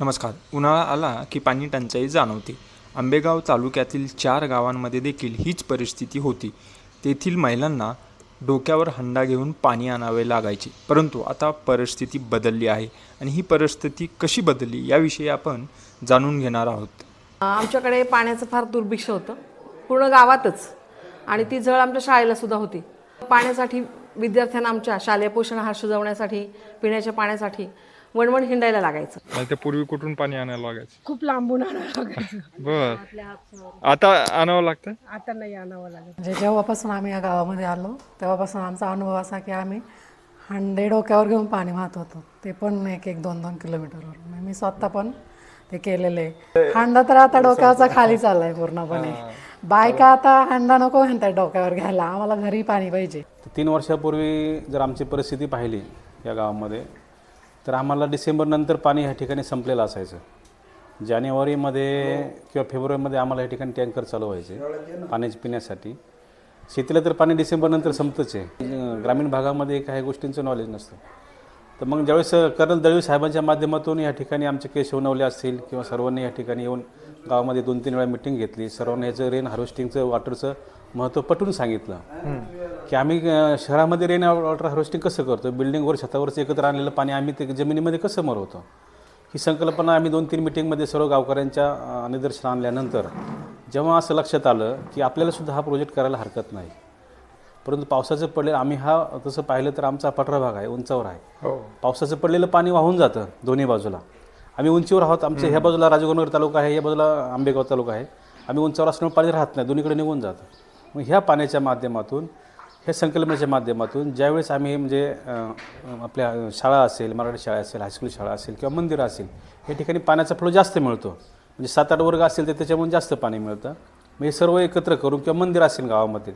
नमस्कार. उन्हाळा आला की पाणी टंचाई जाणवते. आंबेगाव तालुक्यातील चार गावांमध्ये देखील हीच परिस्थिती होती. तेथील महिलांना डोक्यावर हंडा घेऊन पाणी आणावे लागायचे. परंतु आता परिस्थिती बदलली आहे आणि ही परिस्थिती कशी बदलली याविषयी आपण जाणून घेणार आहोत. आमच्याकडे पाण्याचं फार दुर्भिक्ष होतं. पूर्ण गावातच. आणि ती झळ आमच्या शाळेला सुद्धा होती. पाण्यासाठी विद्यार्थ्यांना आमच्या शालेय पोषण आहार शिजवण्यासाठी पिण्याच्या पाण्यासाठी वणवण हिंडायला लागायचं. नाही तर पूर्वी कुठून पाणी आणायला लागायचं? खूप लांबून आणावं लागायचं. बर. आता आणावं लागतं? आता नाही आणावं लागत. म्हणजे जेव्हापासून आम्ही या गावामध्ये आलो तेव्हापासून आमचा अनुभव असा की आम्ही हांडे डोक्यावर घेऊन पाणी वाहत होतो. ते पण एक एक दोन दोन किलोमीटरवर. म्हणजे मी स्वतः पण ते केलेले. हांडा तर आता डोक्यावरचा खाली चाललाय पूर्णपणे. बायका आता हांडा नको म्हणतात डोक्यावर घ्यायला. आम्हाला घरी पाणी पाहिजे. तीन वर्षापूर्वी जर आमची परिस्थिती पाहिली या गावामध्ये तर आम्हाला डिसेंबरनंतर पाणी ह्या ठिकाणी संपलेलं असायचं. जानेवारीमध्ये किंवा फेब्रुवारीमध्ये आम्हाला या ठिकाणी टँकर चालू व्हायचे पाण्याचे पिण्यासाठी. शेतीला तर पाणी डिसेंबरनंतर संपतच आहे. ग्रामीण भागामध्ये काही गोष्टींचं नॉलेज नसतं. तर मग ज्यावेळेस कर्नल दळवी साहेबांच्या माध्यमातून या ठिकाणी आमचे केस शिवनवले असतील किंवा सर्वांनी या ठिकाणी येऊन गावामध्ये दोन तीन वेळा मिटिंग घेतली सर्वांनी याचं रेन हार्वेस्टिंगचं वॉटरचं महत्त्व पटवून सांगितलं. की आम्ही शहरामध्ये रेन वॉटर हार्वेस्टिंग कसं करतो बिल्डिंगवर छतावरचं एकत्र आणलेलं पाणी आम्ही ते जमिनीमध्ये कसं मरवतो? ही संकल्पना आम्ही दोन तीन मिटिंगमध्ये सर्व गावकऱ्यांच्या निदर्शन आणल्यानंतर जेव्हा असं लक्षात आलं की आपल्याला सुद्धा हा प्रोजेक्ट करायला हरकत नाही. परंतु पावसाचं पडलेलं आम्ही हा तसं पाहिलं तर आमचा पठरा भाग आहे उंचावर आहे. हो. पावसाचं पडलेलं पाणी वाहून जातं दोन्ही बाजूला. आम्ही उंचीवर आहोत आमच्या ह्या बाजूला राजगुरुनगर तालुका आहे या बाजूला आंबेगाव तालुका आहे. आम्ही उंचावर असल्यामुळे पाणी राहत नाही दोन्हीकडे निघून जातं. मग ह्या पाण्याच्या माध्यमातून ह्या संकल्पनेच्या माध्यमातून ज्यावेळेस आम्ही म्हणजे आपल्या शाळा असेल मराठी शाळा असेल हायस्कूल शाळा असेल किंवा मंदिरं असेल या ठिकाणी पाण्याचा फ्लो जास्त मिळतो. म्हणजे सात आठ वर्ग असेल तर त्याच्यामुळे जास्त पाणी मिळतं. मग हे सर्व एकत्र करून किंवा मंदिर असेल गावामध्ये.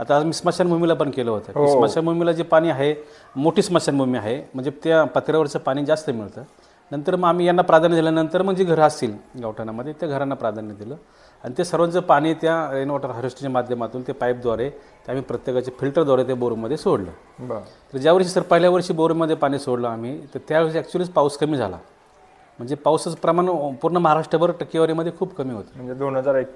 आता आम्ही स्मशानभूमीला पण केलं होतं. की स्मशानभूमीला जे पाणी आहे मोठी स्मशानभूमी आहे म्हणजे त्या पात्र्यावरचं पाणी जास्त मिळतं. नंतर मग आम्ही यांना प्राधान्य दिल्यानंतर मग जी घरं असतील गावठाणामध्ये त्या घरांना प्राधान्य दिलं. आणि ते सर्वांचं पाणी त्या रेन वॉटर हार्वेस्टिंगच्या माध्यमातून ते पाईपद्वारे ते आम्ही प्रत्येकाच्या फिल्टरद्वारे ते बोरमध्ये सोडलं. बर. तर ज्या वर्षी सर पहिल्या वर्षी बोरमध्ये पाणी सोडलं आम्ही तर त्यावेळेस ॲक्च्युलीच पाऊस कमी झाला. म्हणजे पावसाचं प्रमाण पूर्ण महाराष्ट्रभर टक्केवारीमध्ये खूप कमी होतं. म्हणजे दोन हजार एक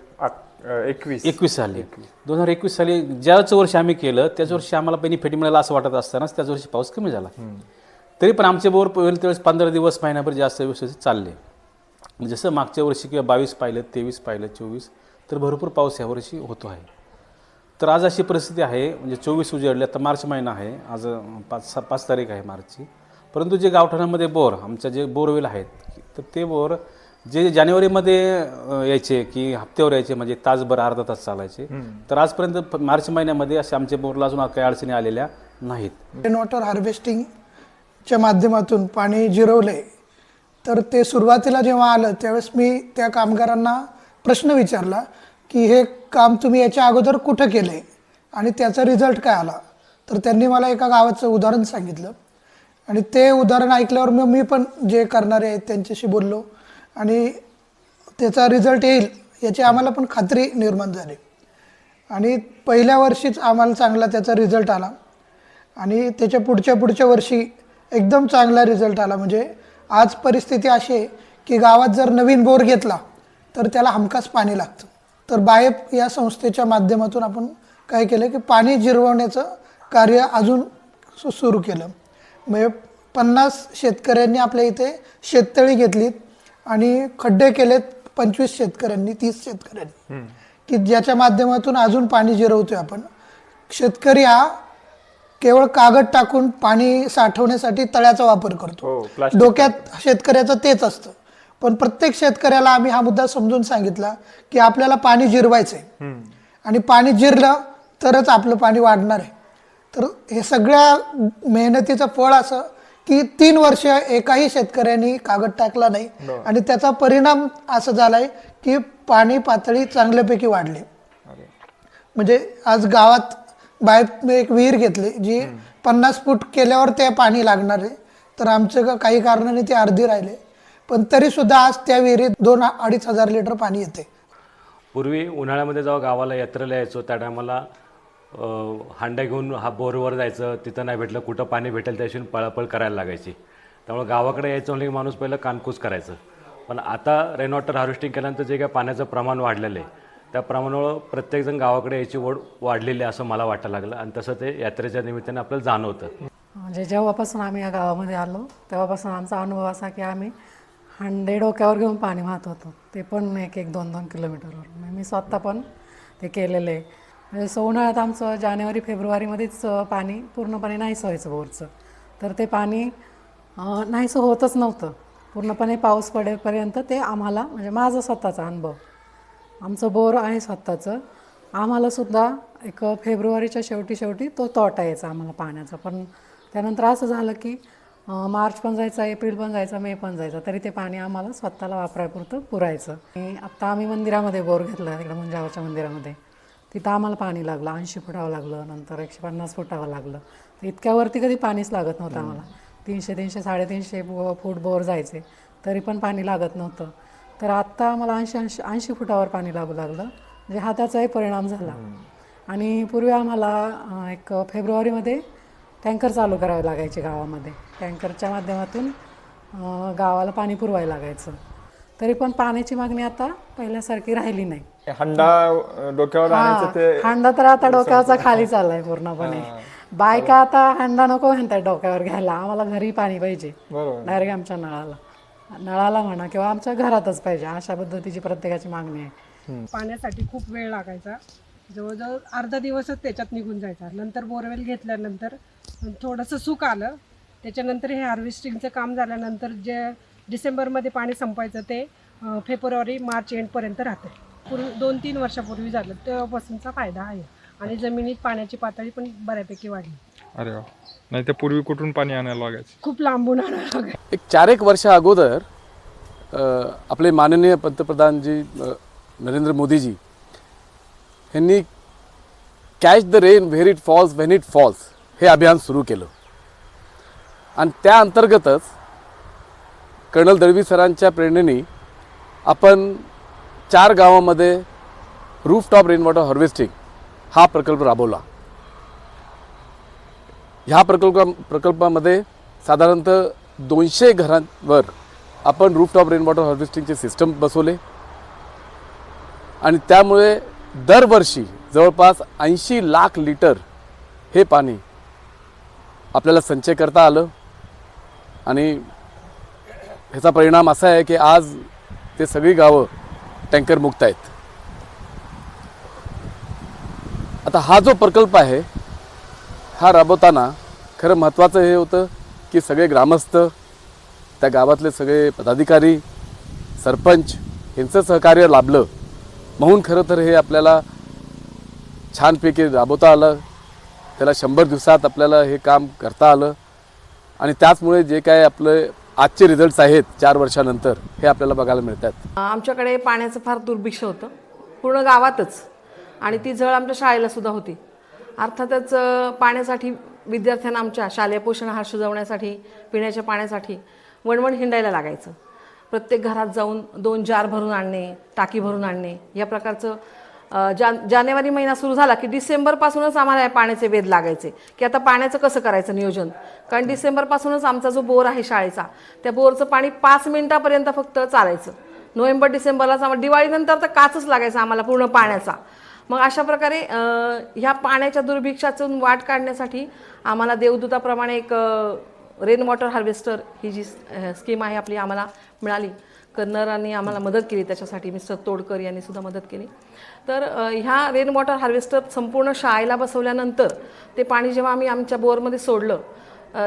एकवीस. एकवीस साली दोन हजार एकवीस साली ज्याच वर्षी आम्ही केलं त्याच वर्षी आम्हाला बेनिफिट मिळाला असं वाटत असतानाच त्याच वर्षी पाऊस कमी झाला. तरी पण आमचे बोर पहिलं त्यावेळेस पंधरा दिवस महिनाभर जास्त व्यवस्थित चालले. जसं मागच्या वर्षी किंवा बावीस पाहिलं तेवीस पाहिलं चोवीस तर भरपूर पाऊस यावर्षी होतो आहे. तर आज अशी परिस्थिती आहे म्हणजे चोवीस उजेडले आता मार्च महिना आहे आज पाच सा पाच तारीख आहे मार्चची. परंतु जे गावठाणामध्ये बोर आमच्या जे बोरवेल आहेत तर ते बोर जे जानेवारीमध्ये यायचे की हप्त्यावर यायचे म्हणजे तासभर अर्धा तास चालायचे तर आजपर्यंत मार्च महिन्यामध्ये असे आमच्या बोरला अजून काही अडचणी आलेल्या नाहीत. रेन वॉटर हार्वेस्टिंगच्या माध्यमातून पाणी जिरवले तर ते सुरुवातीला जेव्हा आलं त्यावेळेस मी त्या कामगारांना प्रश्न विचारला की हे काम तुम्ही याच्या अगोदर कुठं केलं आहे आणि त्याचा रिझल्ट काय आला? तर त्यांनी मला एका गावाचं उदाहरण सांगितलं. आणि ते उदाहरण ऐकल्यावर मग मी पण जे करणारे आहेत त्यांच्याशी बोललो. आणि त्याचा रिझल्ट येईल याची आम्हाला पण खात्री निर्माण झाली. आणि पहिल्या वर्षीच आम्हाला चांगला त्याचा रिझल्ट आला. आणि त्याच्या पुढच्या पुढच्या वर्षी एकदम चांगला रिझल्ट आला. म्हणजे आज परिस्थिती अशी आहे की गावात जर नवीन बोर घेतला तर त्याला हमखास पाणी लागतं. तर बायप या संस्थेच्या माध्यमातून आपण काय केलं की पाणी जिरवण्याचं कार्य अजून सुरू केलं. म्हणजे पन्नास शेतकऱ्यांनी आपल्या इथे शेततळी घेतलीत आणि खड्डे केलेत पंचवीस शेतकऱ्यांनी तीस शेतकऱ्यांनी. की ज्याच्या माध्यमातून अजून पाणी जिरवतोय आपण. शेतकरी हा केवळ कागद टाकून पाणी साठवण्यासाठी तळ्याचा वापर हो, करतो plastic डोक्यात शेतकऱ्याचं तेच असतं. पण प्रत्येक शेतकऱ्याला आम्ही हा मुद्दा समजून सांगितला की आपल्याला पाणी जिरवायचंय. आणि पाणी जिरलं तरच आपलं पाणी वाढणार आहे. तर हे सगळ्या मेहनतीचं फळ असं की तीन वर्ष एकाही शेतकऱ्यांनी कागद टाकला नाही. आणि त्याचा परिणाम असं झालाय की पाणी पातळी चांगल्यापैकी वाढली. म्हणजे आज गावात बाहेर एक विहीर घेतली जी पन्नास फूट केल्यावर ते पाणी लागणार आहे. तर आमचं काही कारणाने ते अर्धी राहिले. पण तरी सुद्धा आज त्या विहिरीत दोन अडीच हजार लिटर पाणी येते. पूर्वी उन्हाळ्यामध्ये जेव्हा गावाला यात्रेला यायचो त्या टायमाला हांड्या घेऊन हा बोरवर जायचं तिथं नाही भेटलं कुठं पाणी भेटेल त्याशी पळापळ करायला लागायची. त्यामुळे गावाकडे यायचं म्हणजे माणूस पहिलं कानकूस करायचं. पण आता रेन वॉटर हार्वेस्टिंग केल्यानंतर जे काय पाण्याचं प्रमाण वाढलेलं आहे त्या प्रमाणामुळं प्रत्येकजण गावाकडे याची ओढ वाढलेली आहे असं मला वाटायला लागलं. आणि तसं ते यात्रेच्या निमित्ताने आपल्याला जाणवतं. म्हणजे जेव्हापासून आम्ही या गावामध्ये आलो तेव्हापासून आमचा अनुभव असा की आम्ही हांडे डोक्यावर घेऊन पाणी वाहत होतो. ते पण एक एक दोन दोन किलोमीटरवर. म्हणजे मी स्वतः पण ते केलेलं. आहे म्हणजे सो उन्हाळ्यात आमचं जानेवारी फेब्रुवारीमध्येच पाणी पूर्णपणे नाहीसं व्हायचं बोरचं तर ते पाणी नाहीसं होतच नव्हतं. पूर्णपणे पाऊस पडेपर्यंत ते आम्हाला म्हणजे माझा स्वतःचा अनुभव आमचं बोर आहे स्वतःचं. आम्हाला सुद्धा एक फेब्रुवारीच्या शेवटी शेवटी तो तोटा यायचा आम्हाला पाण्याचा. पण त्यानंतर असं झालं की मार्च पण जायचा एप्रिल पण जायचा मे पण जायचा तरी ते पाणी आम्हाला स्वतःला वापरायपुरतं पुरायचं. आणि आत्ता आम्ही मंदिरामध्ये बोर घेतला तिकडं मुंजावाच्या मंदिरामध्ये. तिथं आम्हाला पाणी लागलं ऐंशी फुटावं लागलं नंतर एकशे पन्नास फुटावं लागलं. तर इतक्यावरती कधी पाणीच लागत नव्हतं आम्हाला. तीनशे तीनशे साडेतीनशे फूट बोर जायचे. तरी पण पाणी लागत नव्हतं. तर आत्ता आम्हाला ऐंशी ऐंशी ऐंशी फुटावर पाणी लागू लागलं. म्हणजे हा त्याचाही परिणाम झाला. आणि पूर्वी आम्हाला एक फेब्रुवारीमध्ये टँकर चालू करावे लागायचे गावामध्ये. टँकरच्या माध्यमातून गावाला पाणी पुरवायला लागायचं. तरी पण पाण्याची मागणी आता पहिल्यासारखी राहिली नाही. हंडा डोक्यावर हांडा तर आता डोक्यावरचा खाली चाललाय पूर्णपणे. बायका आता हांडा नको म्हणतात डोक्यावर घ्यायला. आम्हाला घरी पाणी पाहिजे. डायरेक्ट आमच्या नळाला. नळाला म्हणा किंवा आमच्या घरातच पाहिजे अशा पद्धतीची प्रत्येकाची मागणी आहे. पाण्यासाठी खूप वेळ लागायचा. जवळजवळ अर्धा दिवसच त्याच्यात निघून जायचा. नंतर बोरवेल घेतल्यानंतर थोडंसं सुक आलं. त्याच्यानंतर हे हार्वेस्टिंगचं काम झाल्यानंतर जे डिसेंबरमध्ये पाणी संपायचं ते फेब्रुवारी मार्च एंडपर्यंत राहते पूर्वी दोन तीन वर्षापूर्वी झालं. तेव्हापासूनचा फायदा आहे. आणि जमिनीत पाण्याची पातळी पण बऱ्यापैकी वाढली. अरे वा. नाही तर पूर्वी कुठून पाणी आणायला लागायचं? खूप लांबून आणावं लागायचं. एक चार एक वर्षा अगोदर आपले माननीय पंतप्रधानजी अ, नरेंद्र मोदीजी यांनी catch the rain where it falls when it falls हे अभियान सुरू केलं. आणि त्या अंतर्गतच कर्नल दळवी सरांच्या प्रेरणेने आपण चार गावामध्ये roof top rain water harvesting हा प्रकल्प राबवला. ह्या प्रकल्प प्रकल्पामध्ये साधारणतः दोनशे घरांवर आपण रूफटॉप रेन वॉटर हार्वेस्टिंगचे सिस्टम बसवले. आणि त्यामुळे दरवर्षी जवळपास ऐंशी लाख लिटर हे पाणी आपल्याला संचय करता आलं. आणि ह्याचा परिणाम असा आहे की आज ते सगळी गावं टँकर मुक्त आहेत. आता हा जो प्रकल्प आहे हा राबवताना खरं महत्त्वाचं हे होतं की सगळे ग्रामस्थ त्या गावातले सगळे पदाधिकारी सरपंच यांचं सहकार्य लाभलं. म्हणून खरं तर हे आपल्याला छानपैकी राबवता आलं. त्याला शंभर दिवसात आपल्याला हे काम करता आलं. आणि त्याचमुळे जे काय आपले आजचे रिझल्ट्स आहेत चार वर्षानंतर हे आपल्याला बघायला मिळतात. आमच्याकडे पाण्याचं फार दुर्भिक्ष होतं. पूर्ण गावातच. आणि ती झळ आमच्या शाळेला सुद्धा होती. अर्थातच पाण्यासाठी विद्यार्थ्यांना आमच्या शालेय पोषण आहार शिजवण्यासाठी पिण्याच्या पाण्यासाठी वणवण हिंडायला लागायचं. प्रत्येक घरात जाऊन दोन जार भरून आणणे टाकी भरून आणणे या प्रकारचं जान जानेवारी महिना सुरू झाला की डिसेंबरपासूनच आम्हाला या पाण्याचे वेध लागायचे. की आता पाण्याचं कसं करायचं नियोजन? कारण डिसेंबरपासूनच आमचा जो बोर आहे शाळेचा त्या बोरचं पाणी पाच मिनिटापर्यंत फक्त चालायचं. नोव्हेंबर डिसेंबरलाच आम्हाला दिवाळीनंतर तर काचच लागायचा आम्हाला पूर्ण पाण्याचा. मग अशा प्रकारे ह्या पाण्याच्या दुर्भिक्षातून वाट काढण्यासाठी आम्हाला देवदूताप्रमाणे एक रेन वॉटर हार्वेस्टर ही जी स्कीम आहे आपली आम्हाला मिळाली. कन्नरांनी आम्हाला मदत केली त्याच्यासाठी मिस्टर तोडकर यांनी सुद्धा मदत केली. तर ह्या रेन वॉटर हार्वेस्टर संपूर्ण शाळेला बसवल्यानंतर ते पाणी जेव्हा आम्ही आमच्या बोरमध्ये सोडलं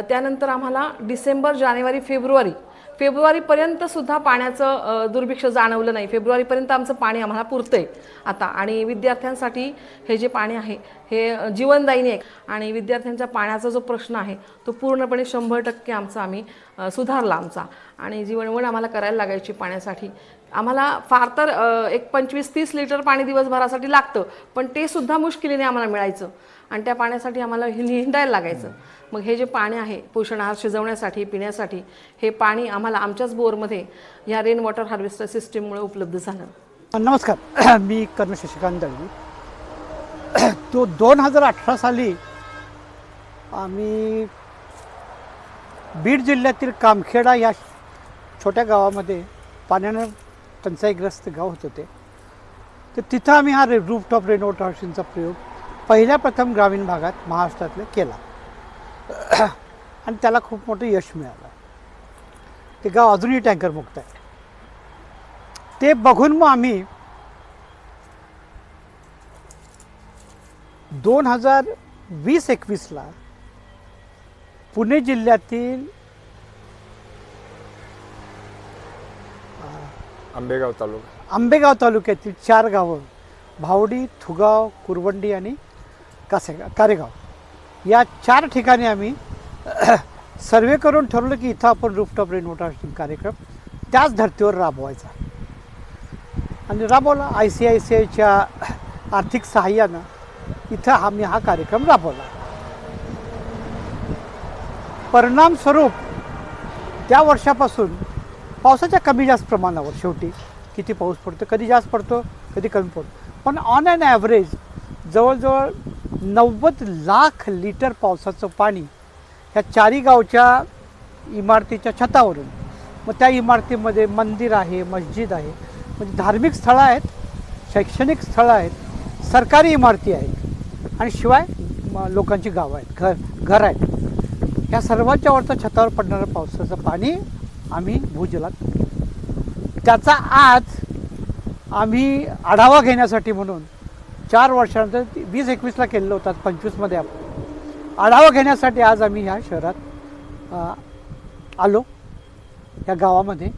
त्यानंतर आम्हाला डिसेंबर जानेवारी फेब्रुवारी फेब्रुवारीपर्यंत सुद्धा पाण्याचं दुर्भिक्ष जाणवलं नाही. फेब्रुवारीपर्यंत आमचं पाणी आम्हाला पुरतंय. आता आणि विद्यार्थ्यांसाठी हे जे पाणी आहे हे अ, जीवनदायीने आहे. आणि विद्यार्थ्यांच्या पाण्याचा जो प्रश्न आहे तो पूर्णपणे शंभर टक्के आमचा आम्ही सुधारला आमचा. आणि जीवनवण आम्हाला करायला लागायची पाण्यासाठी. आम्हाला फार तर एक पंचवीस तीस लिटर पाणी दिवसभरासाठी लागतं पण ते सुद्धा मुश्किलीने आम्हाला मिळायचं. आणि त्या पाण्यासाठी आम्हाला हे हिंडायला लागायचं. मग हे जे पाणी आहे पोषण आहार शिजवण्यासाठी पिण्यासाठी हे पाणी आम्हाला आमच्याच बोरमध्ये या रेन वॉटर हार्वेस्टर सिस्टीममुळे उपलब्ध झालं. नमस्कार. मी कर्म शशिकांत दळवी. तो दोन हजार अठरा साली आम्ही बीड जिल्ह्यातील कामखेडा या छोट्या गावामध्ये पाण्यानं टंचाईग्रस्त गाव होत होते. तर तिथं आम्ही हा रे रूफटॉप रेन वॉटर हार्वेस्टिंगचा प्रयोग पहिल्या प्रथम ग्रामीण भागात महाराष्ट्रातला केला. आणि त्याला खूप मोठं यश मिळालं. ते गाव अजूनही टँकर मुक्त आहे. ते बघून मग आम्ही दोन हजार वीस एकवीसला पुणे जिल्ह्यातील आंबेगाव तालुका. आंबेगाव तालुक्यातील चार गावं भावडी थुगाव कुरवंडी आणि कासे कारेगाव. या चार ठिकाणी आम्ही सर्वे करून ठरवलं की इथं आपण रूफटॉप रेन हार्वेस्टिंग कार्यक्रम त्याच धर्तीवर राबवायचा. आणि राबवला आय सी आय सी आयच्या आर्थिक सहाय्यानं इथं आम्ही हा कार्यक्रम राबवला. परिणामस्वरूप त्या वर्षापासून पावसाच्या कमी जास्त प्रमाणावर शेवटी किती पाऊस पडतो कधी जास्त पडतो कधी कमी पडतो. पण ऑन अँड ॲव्हरेज जवळजवळ नव्वद लाख लिटर पावसाचं पाणी ह्या चारी गावच्या इमारतीच्या छतावरून मग त्या इमारतीमध्ये मंदिर आहे मस्जिद आहे म्हणजे धार्मिक स्थळं आहेत शैक्षणिक स्थळं आहेत सरकारी इमारती आहेत आणि शिवाय लोकांची गावं आहेत घर घर आहेत. ह्या सर्वांच्या वरचं छतावर पडणारं पावसाचं पाणी आम्ही भूजलात. त्याचा आज आम्ही आढावा घेण्यासाठी म्हणून चार वर्षानंतर ती- वीस एकवीसला केलेलं होतात पंचवीसमध्ये आपण. आढावा घेण्यासाठी आज आम्ही ह्या शहरात आलो या गावामध्ये.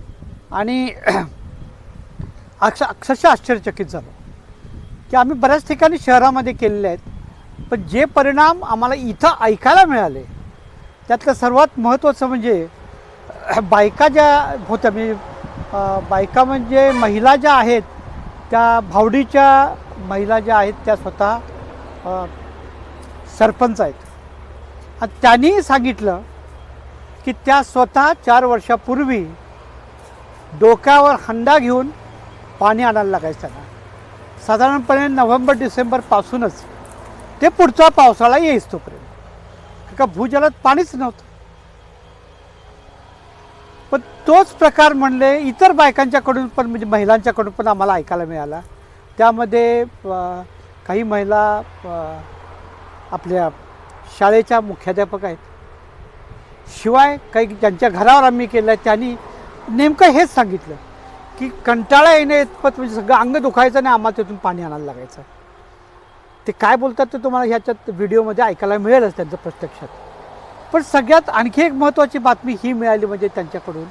आणि अक्ष अक्षरशः आश्चर्यचकित झालो. की आम्ही बऱ्याच ठिकाणी शहरामध्ये केलेले आहेत पण जे परिणाम आम्हाला इथं ऐकायला मिळाले त्यातलं सर्वात महत्त्वाचं म्हणजे बायका ज्या होत्या म्हणजे बायका म्हणजे महिला ज्या आहेत त्या भावडीच्या महिला ज्या आहेत त्या स्वतः सरपंच आहेत. आणि त्यांनी सांगितलं की त्या स्वतः चार वर्षापूर्वी डोक्यावर हंडा घेऊन पाणी आणायला लागायचं त्यांना. साधारणपणे नोव्हेंबर डिसेंबरपासूनच ते पुढचा पावसाळा येईस तोपर्यंत. का भूजलात पाणीच नव्हतं. पण तोच प्रकार म्हणले इतर बायकांच्याकडून पण म्हणजे महिलांच्याकडून पण आम्हाला ऐकायला मिळाला. त्यामध्ये काही महिला आपल्या शाळेच्या मुख्याध्यापक आहेत. शिवाय काही ज्यांच्या घरावर आम्ही केलं त्यांनी नेमकं हेच सांगितलं की कंटाळा येणे इतपत म्हणजे सगळं अंग दुखायचं आणि आम्हाला तिथून पाणी आणायला लागायचं. ते काय बोलतात ते तुम्हाला ह्याच्यात व्हिडिओमध्ये ऐकायला मिळेलच त्यांचं प्रत्यक्षात. पण सगळ्यात आणखी एक महत्त्वाची बातमी ही मिळाली म्हणजे त्यांच्याकडून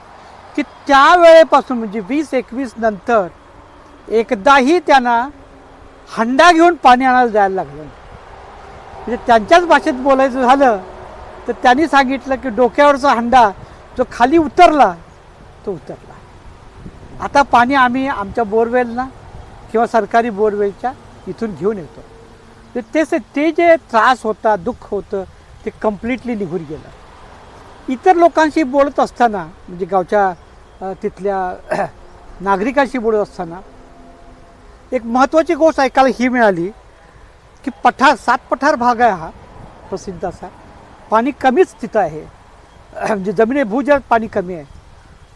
की त्यावेळेपासून म्हणजे वीस एकवीस नंतर एकदाही त्यांना हंडा घेऊन पाणी आणायला जायला लागलं म्हणजे त्यांच्याच भाषेत बोलायचं झालं तर त्यांनी सांगितलं की डोक्यावरचा हंडा जो खाली उतरला तो उतरला. आता पाणी आम्ही आमच्या बोरवेलना किंवा सरकारी बोरवेलच्या इथून घेऊन येतो. तर तेच ते जे त्रास होता दुःख होतं ते कम्प्लिटली निघून गेलं. इतर लोकांशी बोलत असताना म्हणजे गावच्या तिथल्या नागरिकांशी बोलत असताना एक महत्त्वाची गोष्ट ऐकायला ही मिळाली की पठार सात पठार भाग आहे हा प्रसिद्ध असा. पाणी कमीच तिथं आहे. म्हणजे जमिनी भूजल पाणी कमी आहे.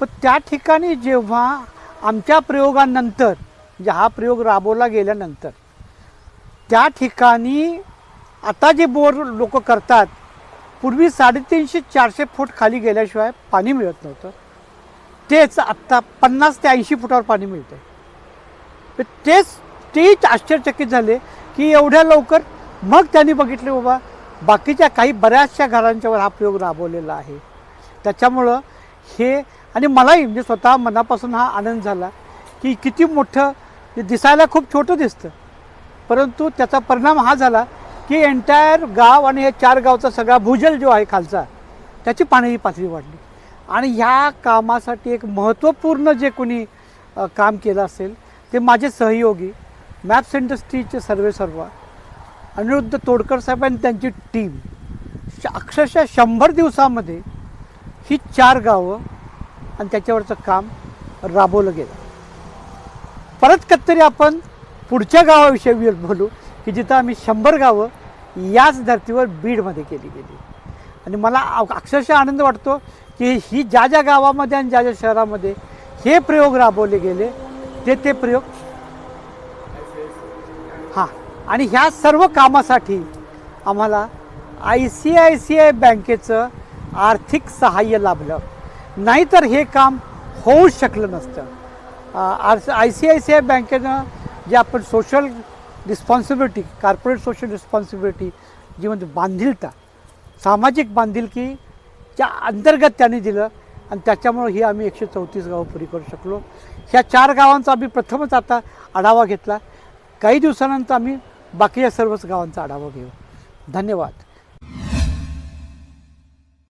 पण त्या ठिकाणी जेव्हा आमच्या प्रयोगानंतर म्हणजे हा प्रयोग राबवला गेल्यानंतर त्या ठिकाणी आता जे बोर लोक करतात पूर्वी साडेतीनशे चारशे फूट खाली गेल्याशिवाय पाणी मिळत नव्हतं. तेच आत्ता पन्नास ते ऐंशी फुटावर पाणी मिळतं आहे तेच तेच आश्चर्यचकित झाले की एवढ्या लवकर मग त्यांनी बघितले बाबा बाकीच्या काही बऱ्याचशा घरांच्यावर हा प्रयोग राबवलेला आहे. त्याच्यामुळं हे आणि मलाही म्हणजे स्वतः मनापासून हा आनंद झाला की किती मोठं दिसायला खूप छोटं दिसतं. परंतु त्याचा परिणाम हा झाला की एंटायर गाव आणि हे चार गावचा सगळा भूजल जो आहे खालचा त्याची पाण्याची पातळी वाढली. आणि ह्या कामासाठी एक महत्त्वपूर्ण जे कोणी काम केलं असेल ते माझे सहयोगी मॅप्स इंडस्ट्रीचे सर्वे सर्व अनिरुद्ध तोडकर साहेब आणि त्यांची टीम श अक्षरशः शंभर दिवसामध्ये ही चार गावं आणि त्याच्यावरचं काम राबवलं गेलं. परत कधीतरी आपण पुढच्या गावाविषयी बोलू की जिथं आम्ही शंभर गावं याच धर्तीवर बीडमध्ये केली गेली. आणि मला अक्षरशः आनंद वाटतो की ही ज्या ज्या गावामध्ये आणि ज्या ज्या शहरामध्ये हे प्रयोग राबवले गेले ते ते प्रयोग. हां. आणि ह्या सर्व कामासाठी आम्हाला I C I C I बँकेचं आर्थिक सहाय्य लाभलं. नाहीतर हे काम होऊ शकलं नसतं. R I C I C I बँकेनं जे आपण social responsibility corporate social responsibility जी म्हणजे बांधिलता सामाजिक बांधिलकीच्या अंतर्गत त्यांनी दिलं आणि त्याच्यामुळं ही आम्ही एकशे चौतीस गावं पुरी करू शकलो. ह्या चार गावांचा आम्ही प्रथमच आता आढावा घेतला. काही दिवसानंतर आम्ही बाकीच्या सर्वच गावांचा आढावा घेऊ. धन्यवाद.